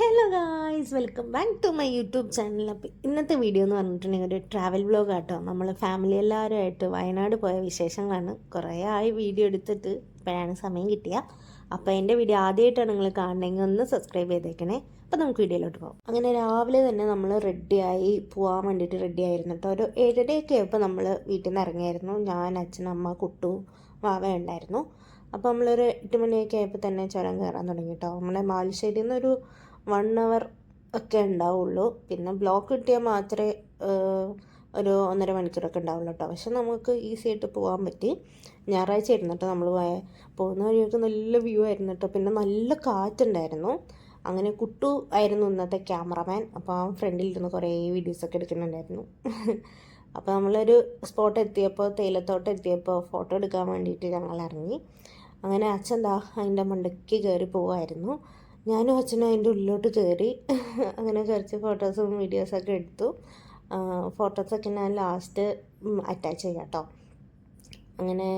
Hello guys welcome back to my YouTube channel അപ്പോൾ ഇന്നത്തെ video എന്ന് പറഞ്ഞിട്ടുണ്ടെങ്കിൽ ഒരു ട്രാവൽ ബ്ലോഗ് ആട്ടോ. നമ്മൾ ഫാമിലി എല്ലാവരുമായിട്ട് വയനാട് പോയ വിശേഷങ്ങളാണ്. കുറേ ആയി വീഡിയോ എടുത്തിട്ട് ഇപ്പോഴാണ് സമയം കിട്ടിയ. അപ്പോൾ എന്റെ വീഡിയോ ആദ്യമായിട്ടാണ് നിങ്ങൾ കാണണമെങ്കിൽ ഒന്ന് സബ്സ്ക്രൈബ് ചെയ്തേക്കണേ. അപ്പോൾ നമുക്ക് വീഡിയോയിലോട്ട് പോകാം. അങ്ങനെ രാവിലെ തന്നെ നമ്മൾ റെഡിയായി പോകാൻ വേണ്ടിയിട്ട് റെഡി ആയിരുന്നു കേട്ടോ ഒരു ഏഴരയൊക്കെ ആയപ്പോൾ നമ്മൾ വീട്ടിൽ നിന്ന് ഇറങ്ങിയായിരുന്നു. ഞാൻ അച്ഛൻ അമ്മ കുട്ടു വാവ ഉണ്ടായിരുന്നു. അപ്പോൾ നമ്മളൊരു എട്ട് മണിയൊക്കെ ആയപ്പോൾ തന്നെ ചുരം കയറാൻ തുടങ്ങി കേട്ടോ നമ്മുടെ മാലിശ്ശേരിയിൽ നിന്നൊരു വൺ അവർ ഒക്കെ ഉണ്ടാവുള്ളൂ. പിന്നെ ബ്ലോക്ക് കിട്ടിയാൽ മാത്രമേ ഒരു ഒന്നര മണിക്കൂറൊക്കെ ഉണ്ടാവുള്ളൂ കേട്ടോ. പക്ഷെ നമുക്ക് ഈസി ആയിട്ട് പോകാൻ പറ്റി. ഞായറാഴ്ച ആയിരുന്നു കേട്ടോ നമ്മൾ പോയ. പോകുന്ന വഴിയൊക്കെ നല്ല വ്യൂ ആയിരുന്നു കേട്ടോ. പിന്നെ നല്ല കാറ്റുണ്ടായിരുന്നു. അങ്ങനെ കുട്ടു ആയിരുന്നു ഇന്നത്തെ ക്യാമറമാൻ അപ്പോൾ ആ ഫ്രണ്ടിൽ ഇരുന്ന് കുറേ വീഡിയോസൊക്കെ എടുക്കുന്നുണ്ടായിരുന്നു. അപ്പോൾ നമ്മളൊരു സ്പോട്ട് എത്തിയപ്പോൾ തേയിലത്തോട്ട് എത്തിയപ്പോൾ ഫോട്ടോ എടുക്കാൻ വേണ്ടിയിട്ട് ഞങ്ങൾ ഇറങ്ങി. അങ്ങനെ അച്ഛൻ ദാ അതിന്റെ മണ്ടയ്ക്ക് കയറി പോവായിരുന്നു. ഞാനും അച്ഛനും അതിന്റെ ഉള്ളിലോട്ട് കയറി. അങ്ങനെ കുറച്ച് ഫോട്ടോസും വീഡിയോസൊക്കെ എടുത്തു. ഫോട്ടോസൊക്കെ ഞാൻ ലാസ്റ്റ് അറ്റാച്ച് ചെയ്യാം കേട്ടോ അങ്ങനെ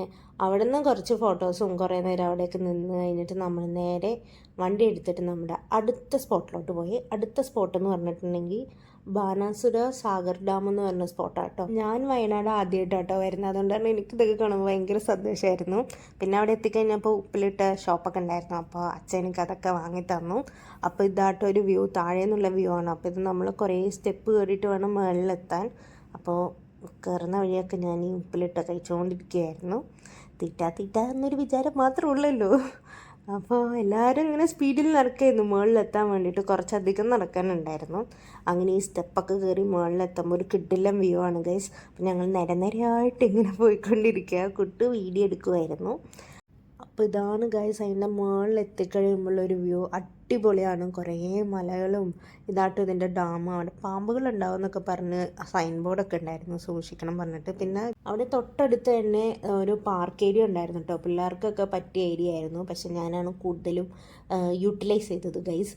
അവിടെ നിന്ന് കുറച്ച് ഫോട്ടോസും കുറേ നേരം അവിടെയൊക്കെ നിന്ന് കഴിഞ്ഞിട്ട് നമ്മൾ നേരെ വണ്ടി എടുത്തിട്ട് നമ്മുടെ അടുത്ത സ്പോട്ടിലോട്ട് പോയി. അടുത്ത സ്പോട്ട് എന്ന് പറഞ്ഞിട്ടുണ്ടെങ്കിൽ ബാനാസുര സാഗർ ഡാം എന്ന് പറഞ്ഞ സ്പോട്ടാട്ടോ. ഞാൻ വയനാട് ആദ്യമായിട്ടാട്ടോ വരുന്നത്. അതുകൊണ്ട് തന്നെ എനിക്കിതൊക്കെ കാണുമ്പോൾ ഭയങ്കര സന്തോഷമായിരുന്നു പിന്നെ അവിടെ എത്തിക്കഴിഞ്ഞപ്പോൾ ഉപ്പിലിട്ട ഷോപ്പൊക്കെ ഉണ്ടായിരുന്നു. അപ്പോൾ അച്ഛൻ എനിക്ക് അതൊക്കെ വാങ്ങി തന്നു. അപ്പോൾ ഇതാട്ടോ ഒരു വ്യൂ താഴെ നിന്നുള്ള വ്യൂ ആണ്. അപ്പോൾ ഇത് നമ്മൾ കുറേ സ്റ്റെപ്പ് കയറിയിട്ട് വേണം മുകളിലെത്താൻ. അപ്പോൾ കയറുന്ന വഴിയൊക്കെ ഞാൻ ഈ ഉപ്പിലിട്ട കഴിച്ചുകൊണ്ടിരിക്കുകയായിരുന്നു. തീറ്റ തീറ്റ എന്നൊരു വിചാരം മാത്രമേ ഉള്ളല്ലോ. അപ്പോൾ എല്ലാവരും ഇങ്ങനെ സ്പീഡിൽ നടക്കായിരുന്നു. മുകളിലെത്താൻ വേണ്ടിയിട്ട് കുറച്ചധികം നടക്കാനുണ്ടായിരുന്നു. അങ്ങനെ ഈ സ്റ്റെപ്പൊക്കെ കയറി മുകളിലെത്തുമ്പോൾ ഒരു കിട്ടില്ലം വ്യൂ ആണ് ഗൈസ് അപ്പോൾ ഞങ്ങൾ നിരനിരയായിട്ട് ഇങ്ങനെ പോയിക്കൊണ്ടിരിക്കുക. കുട്ടി വീഡിയോ എടുക്കുമായിരുന്നു അപ്പോൾ ഇതാണ് ഗൈസ് അതിന്റെ മുകളിൽ ഒരു വ്യൂ അടിപൊളിയാണ്. കുറേ മലകളും ഇതാട്ടും ഇതിന്റെ ഡാം അവിടെ പാമ്പുകൾ ഉണ്ടാവും എന്നൊക്കെ പറഞ്ഞ് സൈൻ ബോർഡൊക്കെ ഉണ്ടായിരുന്നു സൂക്ഷിക്കണം പറഞ്ഞിട്ട്. പിന്നെ അവിടെ തൊട്ടടുത്ത് തന്നെ ഒരു പാർക്ക് ഏരിയ ഉണ്ടായിരുന്നു കേട്ടോ പിള്ളേർക്കൊക്കെ പറ്റിയ ഏരിയ ആയിരുന്നു. പക്ഷെ ഞാനാണ് കൂടുതലും യൂട്ടിലൈസ് ചെയ്തത് ഗൈസ്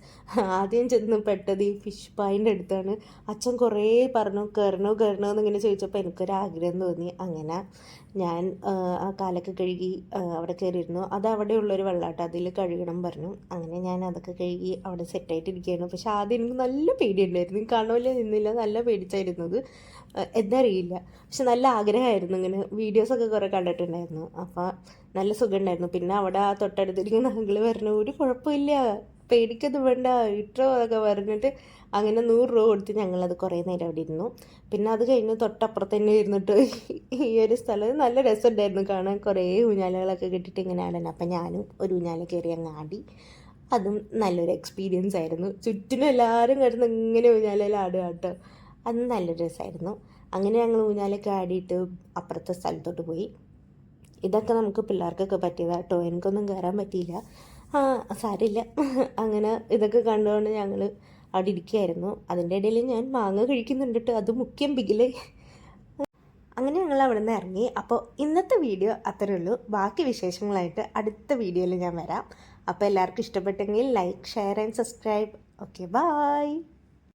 ആദ്യം ചെന്ന് പെട്ടത് ഈ ഫിഷ് പായിന്റെ അടുത്താണ്. അച്ഛൻ കുറേ പറഞ്ഞു കയറണോ കയറണോ എന്നിങ്ങനെ ചോദിച്ചപ്പോൾ എനിക്കൊരാഗ്രഹം തോന്നി. അങ്ങനെ ഞാൻ ആ, കാലൊക്കെ കഴുകി അവിടെ കയറിയിരുന്നു. അത് അവിടെയുള്ളൊരു വെള്ളാട്ടം. അതിൽ കഴുകണം പറഞ്ഞു. അങ്ങനെ ഞാൻ അതൊക്കെ കഴുകി അവിടെ സെറ്റായിട്ടിരിക്കുകയാണ് പക്ഷെ ആദ്യം എനിക്ക് നല്ല പേടിയുണ്ടായിരുന്നു. കാണുമല്ലോ നിന്നില്ല നല്ല പേടിച്ചായിരുന്നത്. എന്നറിയില്ല പക്ഷെ നല്ല ആഗ്രഹമായിരുന്നു. ഇങ്ങനെ വീഡിയോസൊക്കെ കുറേ കണ്ടിട്ടുണ്ടായിരുന്നു. അപ്പോൾ നല്ല സുഖമുണ്ടായിരുന്നു. പിന്നെ അവിടെ ആ തൊട്ടടുത്തിരിക്കുന്ന അങ്കിൾ പറഞ്ഞു ഒരു കുഴപ്പമില്ല. പേടിക്കത് വേണ്ട. ഇട്ടോ അതൊക്കെ പറഞ്ഞിട്ട് അങ്ങനെ നൂറ് രൂപ കൊടുത്ത് ഞങ്ങളത് കുറേ നേരം അവിടെ ഇരുന്നു. പിന്നെ അത് കഴിഞ്ഞ് തൊട്ടപ്പുറത്ത് തന്നെ ഇരുന്നിട്ട് ഈ ഒരു സ്ഥലം നല്ല രസമുണ്ടായിരുന്നു. കാണാൻ കുറേ ഊഞ്ഞാലകളൊക്കെ കിട്ടിയിട്ട് ഇങ്ങനെ ആടാൻ അപ്പം ഞാനും ഒരു ഊഞ്ഞാല കയറി അങ്ങ് ആടി. അതും നല്ലൊരു എക്സ്പീരിയൻസ് ആയിരുന്നു. ചുറ്റിനും എല്ലാവരും കിടന്ന് ഇങ്ങനെ ഊഞ്ഞാലയിൽ ആടുക കേട്ടോ അത് നല്ലൊരു രസമായിരുന്നു അങ്ങനെ ഞങ്ങൾ ഊഞ്ഞാലൊക്കെ ആടിയിട്ട് അപ്പുറത്തെ സ്ഥലത്തോട്ട് പോയി. ഇതൊക്കെ നമുക്ക് പിള്ളേർക്കൊക്കെ പറ്റിയതാ. കേട്ടോ എനിക്കൊന്നും കയറാൻ പറ്റിയില്ല. ആ സാരില്ല അങ്ങനെ ഇതൊക്കെ കണ്ടുകൊണ്ട് ഞങ്ങൾ അവിടെ ഇരിക്കുകയായിരുന്നു അതിന്റെ ഇടയിൽ ഞാൻ മാങ്ങ കഴിക്കുന്നുണ്ട് കേട്ടോ അത് മുഖ്യം ബിഗിൽ അങ്ങനെ ഞങ്ങൾ അവിടെ നിന്ന് ഇറങ്ങി. അപ്പോൾ ഇന്നത്തെ വീഡിയോ അത്രയേ ഉള്ളൂ. ബാക്കി വിശേഷങ്ങളായിട്ട് അടുത്ത വീഡിയോയിൽ ഞാൻ വരാം. അപ്പോൾ എല്ലാവർക്കും ഇഷ്ടപ്പെട്ടെങ്കിൽ like share and subscribe. Okay bye